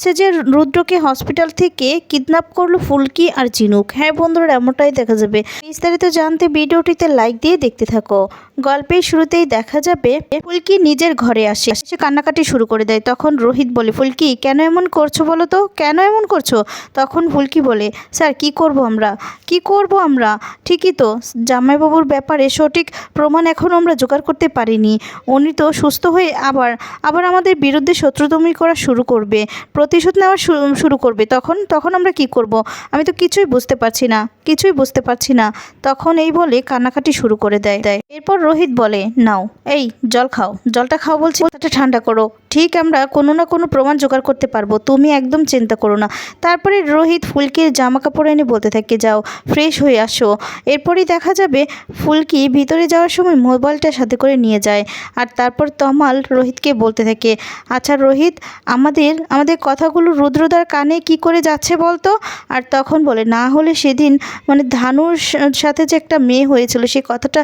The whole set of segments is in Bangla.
সে যে রুদ্রকে হসপিটাল থেকে কিডন্যাপ করল ফুলকি আর চিনুক হ্যাঁ বন্ধুরা, এমনটাই দেখা যাবে। বিস্তারিত জানতে ভিডিওটিতে লাইক দিয়ে দেখতে থাকো। গল্পের শুরুতেই দেখা যাবে ফুলকি নিজের ঘরে আসে। সে কান্নাকাটি শুরু করে দেয়। তখন রোহিত বলে, ফুলকি, কেন এমন করছ বলো তো? কেন এমন করছ? তখন ফুলকি বলে, স্যার, কি করব আমরা? কি করব আমরা? ঠিকই তো, জামাইবাবুর ব্যাপারে সঠিক প্রমাণ এখনও আমরা জোগাড় করতে পারিনি। উনি তো সুস্থ হয়ে আবার আবার আমাদের বিরুদ্ধে শত্রুদমি করা শুরু করবে, প্রতিশোধ নেওয়া শুরু করবে। তখন তখন আমরা কি করব? আমি তো কিছুই বুঝতে পারছি না, কিছুই বুঝতে পারছি না। তখন এই বলে কান্নাকাটি শুরু করে দেয়। দেয়। এরপর রোহিত বলে, নাও, এই, জল খাও। জলটা খাও বলছি ওটা ঠান্ডা করো। ঠিক আমরা কোনো না কোনো প্রমাণ জোগাড় করতে পারব। তুমি একদম চিন্তা করো না। তারপরে রোহিত ফুলকির জামা কাপড় এনে বলতে থাকে, যাও, ফ্রেশ হয়ে আসো। এরপরই দেখা যাবে ফুলকি ভিতরে যাওয়ার সময় মোবাইলটা সাথে করে নিয়ে যায়। আর তারপর তমাল রোহিতকে বলতে থাকে আচ্ছা রোহিত, আমাদের আমাদের কথাগুলো রুদ্রদার কানে কি করে যাচ্ছে বলতো? আর তখন বলে, না হলে সেদিন মানে ধানুর সাথে যে একটা মেয়ে হয়েছিল, সে কথাটা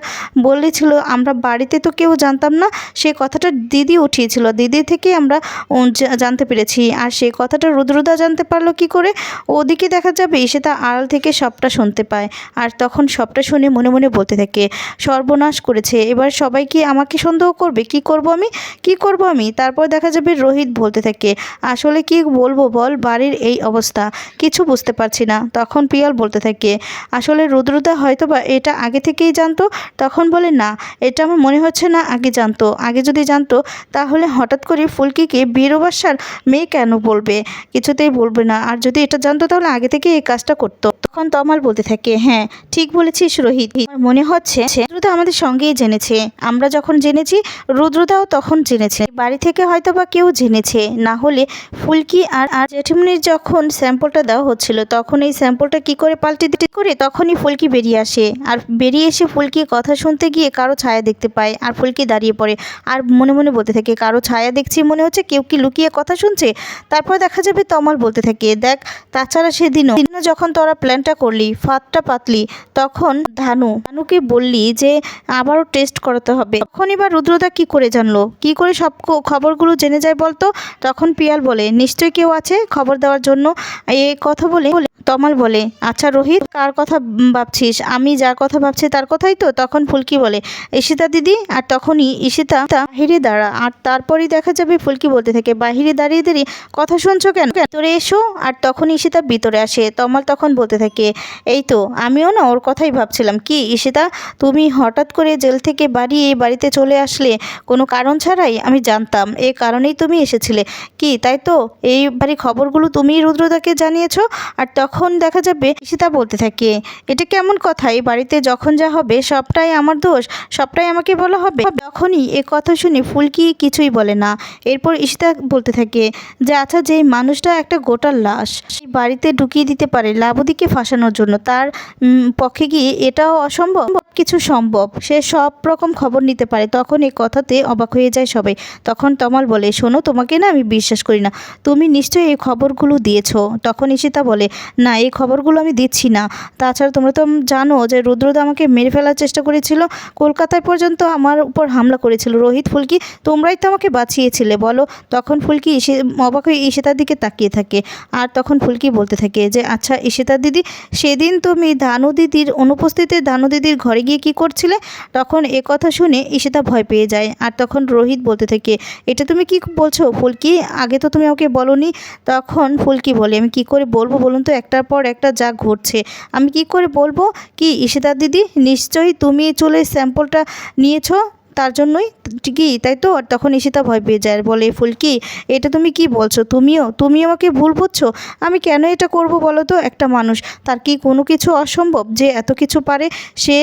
বলেছিল আমরা বাড়িতে তো কেউ জানতাম না, সে কথাটা দিদি উঠিয়েছিল। দিদি থেকে আমরা জানতে পেরেছি। আর সেই কথাটা রুদ্রদা জানতে পারল কি করে? ওদিকে দেখা যাবে, সে তা আড়াল থেকে সবটা শুনতে পায়। আর তখন সবটা শুনে মনে মনে বলতে থাকে, সর্বনাশ করেছে। এবার সবাই কি আমাকে সন্দেহ করবে? কি করব আমি? কি করব আমি? তারপর দেখা যাবে রোহিত বলতে থাকে, আসলে কি বলব বল, বাড়ির এই অবস্থা। কিছু বুঝতে পারছি না। তখন পিয়াল বলতে থাকে, আসলে রুদ্রদা হয়তো বা এটা আগে থেকেই জানতো? তখন বলে, না এটা আমার মনে হচ্ছে না আগে জানতো। আগে যদি জানতো, তাহলে হঠাৎ করে ফুলকিকে বীরবাসার মেয়ে কেন বলবে? কিছুতেই বলবে না। আর যদি এটা জানতো, তাহলে আগে থেকে এই কাজটা করতো। তখন তমাল বলতে থাকে হ্যাঁ ঠিক বলেছিস রোহিত। মনে হচ্ছে রুদ্রদা আমাদের সঙ্গেই জেনেছে। আমরা যখন জেনেছি, রুদ্রদাও তখন জেনেছে। বাড়ি থেকে হয়তো বা কেউ জেনেছে। না হলে ফুলকি আর আর জেঠিমনির যখন স্যাম্পলটা দেওয়া হচ্ছিল, তখন এই স্যাম্পলটা কি করে পাল্টে দিতে? করে তখনই ফুলকি বেরিয়ে আসে। আর বেরিয়ে এসে ফুলকি কথা শুনতে গিয়ে কারও ছায়া দেখতে পায় আর ফুলকি দাঁড়িয়ে পড়ে। আর মনে মনে বলতে থাকে, কারও ছায়া দেখছি মনে হচ্ছে কেউ কি লুকিয়ে কথা শুনছে? তারপর দেখা যাবে তমাল বলতে থাকে, দেখ, তাছাড়া সেদিনও সেদিনও যখন তোরা প্ল্যানটা করলি, ফাঁদটা পাতলি, তখন ধানু, ধানুকে বললি যে আবারও টেস্ট করাতে হবে। তখন এবার রুদ্রদা কি করে জানলো? কি করে সব খবরগুলো জেনে যায় বলতো? তখন পিয়াল বলে নিশ্চয়ই কেউ আছে খবর দেওয়ার জন্য? এই কথা বলে- তমাল বলে আচ্ছা রোহিত, কার কথা ভাবছিস? আমি যার কথা ভাবছি তার কথাই তো? তখন ফুলকি বলে ঈশিতা দিদি, আর তখনই ঈশিতা বাহিরে দাঁড়া। আর তারপরেই দেখা যাবে ফুলকি বলতে থাকে, বাহিরে দাঁড়িয়ে দাঁড়িয়ে কথা শুনছো কেন? ভিতরে এসো। আর তখন ঈশিতা ভিতরে আসে। তমাল তখন বলতে থাকে, এই তো, আমিও না ওর কথাই ভাবছিলাম। কি ঈশিতা, তুমি হঠাৎ করে জেল থেকে বাড়ি, এই বাড়িতে চলে আসলে কোনো কারণ ছাড়াই? আমি জানতাম এই কারণেই তুমি এসেছিলে। কি, তাই তো? এই বাড়ি খবরগুলো তুমিই রুদ্রদাকে জানিয়েছো? আর তখন দেখা যাবে ঈশিতা বলতে থাকে, এটা কেমন কথা? এই বাড়িতে যখন যা হবে সবটাই আমার দোষ। সবটাই আমাকে বলা হবে। যখনই এ কথা শুনে ফুলকি কিছুই বলে না। এরপর ইশিতা বলতে থাকে, যে আচ্ছা যে মানুষটা একটা গোটার লাশ বাড়িতে ঢুকিয়ে দিতে পারে লাবদিকে ফাঁসানোর জন্য। তার পক্ষে গিয়ে এটাও অসম্ভব? কিছু সম্ভব। সে সব রকম খবর নিতে পারে। তখন এই কথাতে অবাক হয়ে যায় সবাই। তখন তমাল বলে, শোনো, তোমাকে না আমি বিশ্বাস করি না। তুমি নিশ্চয়ই এই খবরগুলো দিয়েছ। তখন ঈশিতা বলে, না, এই খবরগুলো আমি দিচ্ছি না। তাছাড়া তোমরা তো জানো যে রুদ্রদা আমাকে মেরে ফেলার চেষ্টা করেছিল। কলকাতায় পর্যন্ত আমার উপর হামলা করেছিল। রোহিত ফুলকি, তোমরাই তো আমাকে বাঁচিয়েছিলে, বলো। তখন ফুলকি ইসে অবাক হয়ে ঈশিতার দিকে তাকিয়ে থাকে। আর তখন ফুলকি বলতে থাকে যে আচ্ছা ঈশিতা দিদি, সেদিন তুমি দানু দিদির অনুপস্থিতিতে দানু দিদির ঘরে গিয়ে কি করছিলে? তখন এ কথা শুনে ঈশিতা ভয় পেয়ে যায়। আর তখন রোহিত বলতে থাকে, এটা তুমি কি বলছো? ফুলকি, আগে তো তুমি আমাকে বলনি। তখন ফুলকি বলে, আমি কি করে বলব বলুন তো? একটার পর একটা যা ঘটছে। আমি কি করে বলব? কি, ঈশিতা দিদি, নিশ্চয়ই তুমি চলে স্যাম্পলটা নিয়েছো? তার জন্যই কি, তাই তো? আর তখন ঈশিতা ভয় পেয়ে যায় আর বলে, ফুলকি, এটা তুমি কি বলছো? তুমিও, তুমি আমাকে ভুল বুঝছ? আমি কেন এটা করব বলো তো? একটা মানুষ, তার কি কোনো কিছু অসম্ভব যে এত কিছু পারে? সে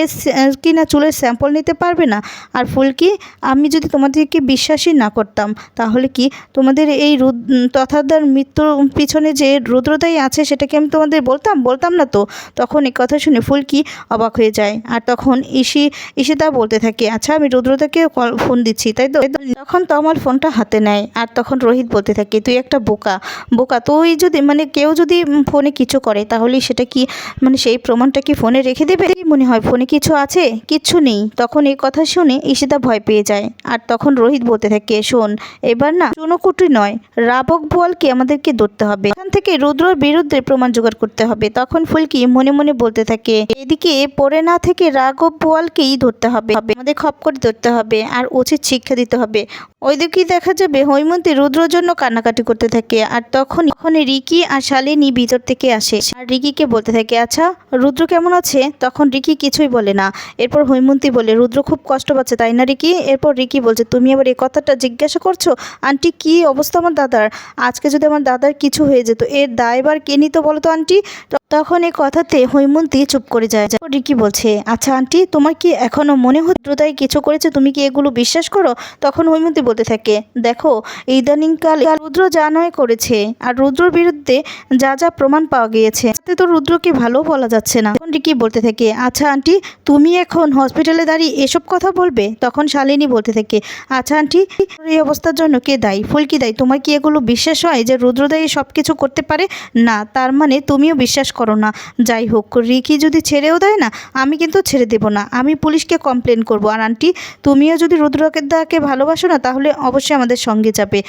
কি না চুলের স্যাম্পল নিতে পারবে না? আর ফুলকি, আমি যদি তোমাদেরকে বিশ্বাসই না করতাম, তাহলে কি তোমাদের এই রুদ, তথাদার মৃত্যুর পিছনে যে রুদ্রদাই আছে, সেটাকে আমি তোমাদের বলতাম? বলতাম না তো? তখন এই কথা শুনে ফুলকি অবাক হয়ে যায়। আর তখন ঈশি, ঈশিতা বলতে থাকে আচ্ছা আমি রুদ্রদার তোকে ফোন দিচ্ছি, তাই তো? তখন তমাল ফোনটা হাতে নেয়। আর তখন রোহিত বলতে থাকে, তুই একটা বোকা বোকা, তুই যদি মানে কেউ যদি ফোনে কিছু করে তাহলে সেটা কি মানে সেই প্রমাণটা কি ফোনে রেখে দেবে? মনে হয় ফোনে কিছু আছে? কিচ্ছু নেই। তখন এই কথা শুনে ঈশিতা ভয় পেয়ে যায়। আর তখন রোহিত বলতে থাকে, শোন, এবার না চুনোকুটি নয়, রাবক বোয়ালকে আমাদেরকে ধরতে হবে। এখান থেকে রুদ্রর বিরুদ্ধে প্রমাণ জোগাড় করতে হবে। তখন ফুলকি মনে মনে বলতে থাকে, এদিকে পড়ে না থেকে রাঘব বোয়ালকেই ধরতে হবে। আমাদের খপ করে ধরতে হবে আর উচিত শিক্ষা দিতে হবে। ওইদিকে দেখা যাবে হৈমন্তী রুদ্রর জন্য কান্নাকাটি করতে থাকে আর তখন তখন রিকি আর শালিনী ভিতর থেকে আসে। আর রিকিকে বলতে থাকে আচ্ছা রুদ্র কেমন আছে? তখন রিকি কিছুই বলে না। এরপর হৈমন্তী বলে, রুদ্র খুব কষ্ট পাচ্ছে, তাই না রিকি? এরপর রিকি বলছে, তুমি আবার এই কথাটা জিজ্ঞাসা করছ? আন্টি, কি অবস্থা আমার দাদার? আজকে যদি আমার দাদার কিছু হয়ে যেত, এর দায়বার কে নিত বলো তো আন্টি? তখন এই কথাতে হৈমন্তী চুপ করে যায়। রিকি বলছে আচ্ছা আন্টি, তোমার কি এখনও মনে হয় রুদ্রতাই কিছু করেছে? তুমি কি এগুলো বিশ্বাস করো? তখন হৈমন্তী বলতে থাকে, দেখো, ইদানিংকালে রুদ্র যা নয় করেছে, আর রুদ্রর বিরুদ্ধে যা যা প্রমাণ পাওয়া গিয়েছে, তাতে তো রুদ্রকে ভালো বলা যাচ্ছে না। রিকি বলতে থাকে আচ্ছা আন্টি, তুমি এখন হসপিটালে দাঁড়িয়ে এসব কথা বলবে? তখন শালিনী বলতে থাকে আচ্ছা আন্টি এই অবস্থার জন্য কে দায়ী? ফুলকি দায়ী? তোমার কি এগুলো বিশ্বাস হয় যে রুদ্রদায়ী সব কিছু করতে পারে? না, তার মানে তুমিও বিশ্বাস করো না। যাই হোক, রিকি যদি ছেড়েও দেয় না, আমি কিন্তু ছেড়ে দেব না। আমি পুলিশকে কমপ্লেন করব। আর আন্টি, তুমিও যদি রুদ্রদাকে ভালোবাসো না, তাহলে অবশ্যই আমাদের সঙ্গে যাবে।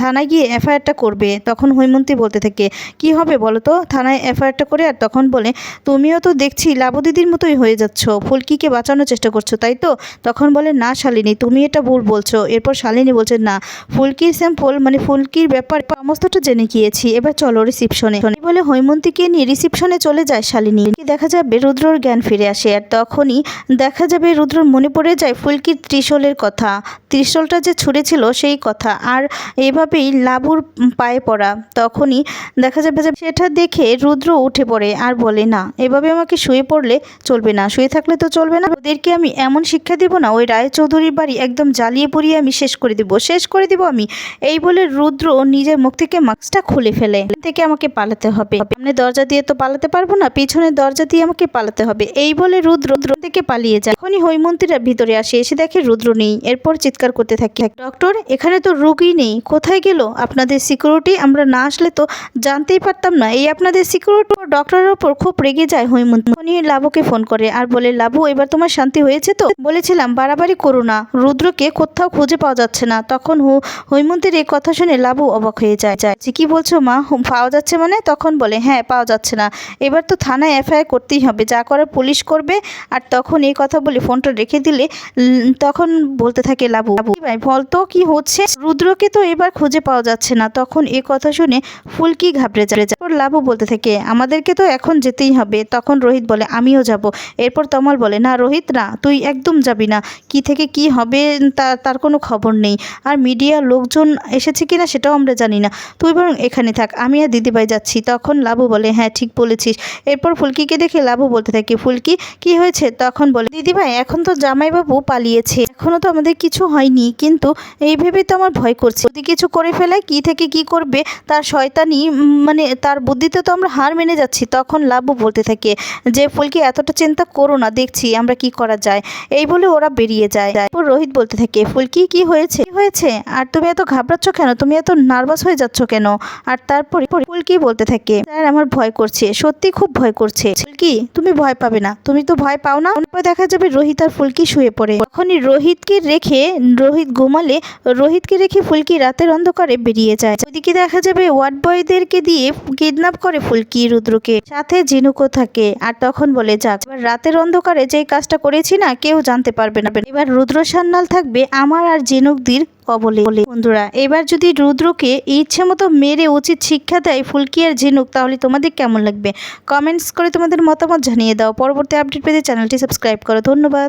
থানায় গিয়ে এফআইআরটা করবে। তখন হৈমন্তী বলতে থাকে, কি হবে বলো তো? থানায় এফআইআরটা করে আর তখন বলে, তুমিও তো দেখছি লাবু দিদির মতোই হয়ে যাচ্ছ। ফুলকিকে বাঁচানোর চেষ্টা করছ, তাই তো? তখন বলে, না শালিনী, তুমি এটা ভুল বলছো। এরপর শালিনী বলছে, না, ফুলকির স্যাম্পল মানে ফুলকির ব্যাপার, সমস্তটা জেনে গিয়েছি। এবার চলো রিসিপশনে বলে হৈমন্তীকে নিয়ে রিসিপশনে চলে যায় শালিনী। দেখা যাবে রুদ্রর জ্ঞান ফিরে আসে, আর তখনই দেখা যাবে রুদ্রর মনে পড়ে যায় ফুলকির ত্রিশূলের কথা। ত্রিশূলটা যে ছুঁড়েছিল সেই কথা, আর এভাবেই লাবুর পায়ে পড়া। তখনই দেখা যাবে যে সেটা দেখে রুদ্র উঠে পড়ে, আর বলে, না, এভাবে আমাকে শুয়ে পড়লে চলবে না। শুয়ে থাকলে তো চলবে না। ওদেরকে আমি এমন শিক্ষা দিব না। ওই রায় চৌধুরীর বাড়ি একদম জ্বালিয়ে পুড়িয়ে আমি শেষ করে দিব। শেষ করে দিব আমি। এই বলে রুদ্র নিজের মুখ থেকে মাস্কটা খুলে ফেলে। থেকে আমাকে পালাতে হবে। সামনে দরজা দিয়ে তো পালাতে পারব না পিছনের দরজা দিয়ে আমাকে পালাতে হবে। এই বলে রুদ্র থেকে পালিয়ে যায়। এখনই হৈমন্তীরা ভিতরে আসে। এসে দেখে রুদ্র নেই। এরপর চিৎকার করতে থাকে। ডক্টর, এখানে তো রোগী নেই। কোথায় গেল? আপনাদের সিকিউরিটি আমরা না আসলে তো জানতেই পারতাম না। এই আপনাদের সিকিউরিটি ডক্টরের ওপর খুব রেগে যায় উনি লাবুকে ফোন করে আর বলে, লাবু, এবার তোমার শান্তি হয়েছে তো? বলেছিলাম, বাড়াবাড়ি করো না। রুদ্রকে কোথাও খুঁজে পাওয়া যাচ্ছে না। তখন হৈমন্তের এই কথা শুনে লাবু অবাক হয়ে যায়। যায়। কি বলছো মা? পাওয়া যাচ্ছে মানে? তখন বলে হ্যাঁ পাওয়া যাচ্ছে না। এবার তো থানায় এফআইআর করতেই হবে। যা করার পুলিশ করবে। আর তখন এই কথা বলে ফোনটা রেখে দিলে তখন বলতে থাকে লাবু ভাই, বলতো কি হচ্ছে? রুদ্রকে তো এবার খুঁজে পাওয়া যাচ্ছে না। তখন এই কথা শুনে ফুলকি ঘাবড়ে যায়। লাবু বলতে থাকে, আমাদেরকে তো এখন যেতেই হবে। তখন রোহিত বলে, আমিও যাব। এরপর তমাল বলে, না রোহিত, না, তুই একদম যাবি না। কি থেকে কি হবে তার কোনো খবর নেই। আর মিডিয়া লোকজন এসেছে কি না সেটাও আমরা জানি না। তুই বরং এখানে থাক, আমি আর দিদিভাই যাচ্ছি। তখন লাবু বলে হ্যাঁ ঠিক বলেছিস। এরপর ফুলকিকে দেখে লাবু বলতে থাকে, ফুলকি, কি হয়েছে? তখন বলে, দিদিভাই, এখন তো জামাইবাবু পালিয়েছে। এখনও তো আমাদের কিছু হয়নি, কিন্তু এই ভেবে তো আমার ভয় করছে। যদি কিছু করে ফেলে, কি থেকে কি করবে? তার শয়তানি মানে তার বুদ্ধিতে তো আমরা হার মেনে যাচ্ছি। তখন লাবু বলতে থাকে যে ফুলকি এতটা চিন্তা করো না, দেখছি আমরা কি করা যায়। এই বলে ওরা বেরিয়ে যায়। তারপর রোহিত বলতে থাকে, ফুলকি, কি হয়েছে? হয়েছে? আর তুমি এত ঘাবড়াচ্ছ কেন? তুমি এত নার্ভাস হয়ে যাচ্ছ কেন? আর তারপরে ফুলকি বলতে থাকে, স্যার, আমার ভয় করছে। সত্যি খুব ভয় করছে। ফুলকি, তুমি ভয় পাবে না। তুমি তো ভয় পাও না? তারপর দেখা যাবে রোহিত আর ফুলকি শুয়ে পড়ে। তখনই রোহিতকে রেখে, রোহিত ঘুমালে, রোহিতকে রেখে ফুলকি রাতের অন্ধকারে বেরিয়ে যায়। ওইদিকে দেখা যাবে ওয়ার্ড বয়দেরকে দিয়ে কিডন্যাপ করে ফুলকি, রুদ্রকে। সাথে ঝিনুকও থাকে। আর তখন বলে, যাক, এবার রাতের অন্ধকারে যে কাজটা করেছি না, কেউ জানতে পারবে না। এবার রুদ্র সান্নাল থাকবে আমার আর জিনুকদির কবলে। বন্ধুরা, এবার যদি রুদ্রকে ইচ্ছে মতো মেরে উচিত শিক্ষা দেয় ফুলকি আর ঝিনুক, তাহলে তোমাদের কেমন লাগবে? কমেন্টস করে তোমাদের মতামত জানিয়ে দাও। পরবর্তী আপডেট পেতে চ্যানেলটি সাবস্ক্রাইব করো। ধন্যবাদ।